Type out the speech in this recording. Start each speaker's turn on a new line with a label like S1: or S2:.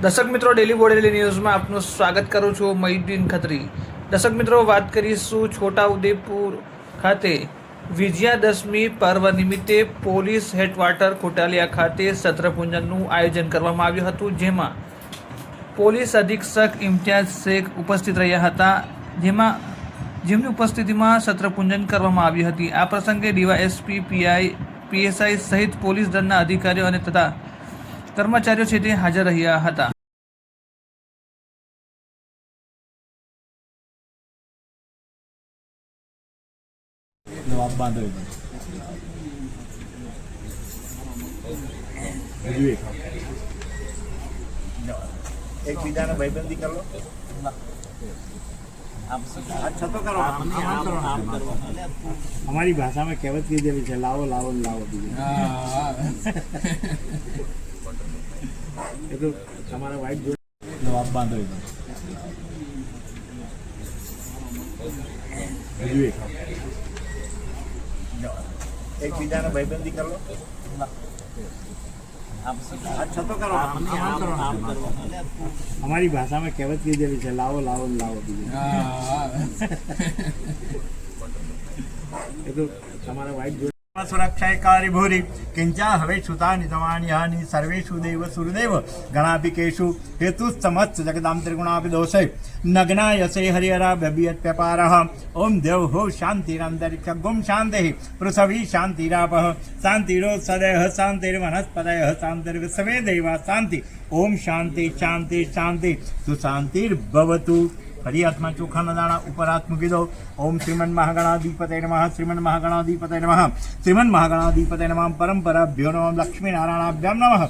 S1: દર્શક મિત્રો ડેલી બોડેલી ન્યૂઝમાં આપનું સ્વાગત કરું છું મહીદ્દીન ખત્રી. દર્શક મિત્રો, વાત કરીશું છોટાઉદેપુર ખાતે. વિજયાદશમી પર્વ નિમિત્તે પોલીસ હેડક્વાર્ટર કોટાલિયા ખાતે સત્રપૂજનનું આયોજન કરવામાં આવ્યું હતું, જેમાં પોલીસ અધિક્ષક ઇમ્તિયાઝ શેખ ઉપસ્થિત રહ્યા હતા, જેમાં જેમની ઉપસ્થિતિમાં સત્રપૂજન કરવામાં આવી હતી. આ પ્રસંગે ડીવાયએસપી પીઆઈ, પીએસઆઈ સહિત પોલીસ દળના અધિકારીઓ અને તથા કર્મચારીઓ છે તે હાજર રહ્યા હતા.
S2: એકબીજાને ભાઈબંધી કરો અમારી ભાષામાં કહેવત કીધેલી છે લાવો લાવો લાવો. બીજું એ તો તમારા વાઈફ જોડે જવાબ બાંધો હજુ એક. એકબીજાને ભાઈબંધી કરો. અમારી ભાષામાં કહેવત કીધેલી છે લાવો લાવો લાવો બીજું. એ તો તમારા વાઇફ જોડે સુરક્ષાકારી ભૂરી કિંચા હવે સુતા નિતમાની હાની સર્વેષુ દેવ સુરદેવ ગણાભિકેશુ હેતુ સમસ્ત જગદામ ત્રિગુણાભિ દોષે નગ્ના યસે હરિહરા વ્યભિયત વ્યપારઃ ઓમ દેવ હો શાંતિરાંતરિક્ષ ગુમ શાંતિ પૃથ્વી શાંતિરાપ શાંતિરો સદય શાંતિર્વનસ્પદય શાંતિર્વિશ્વે દેવા શાંતિ ઓમ શાંતિ શાંતિ શાંતિ સુશાંતિર્ભવતુ ફરી હાથમાં ચોખાના દાણા ઉપર હાથ મૂકી દો. ઓમ શ્રીમન મહાગણાધિપતય નમઃ. શ્રીમન મહાગણાધિપતય નમઃ. શ્રીમન મહાગણાધિપતય નમઃ. પરંપરાભ્યો નમઃ લક્ષ્મીનારાયણાભ્યામ નમઃ.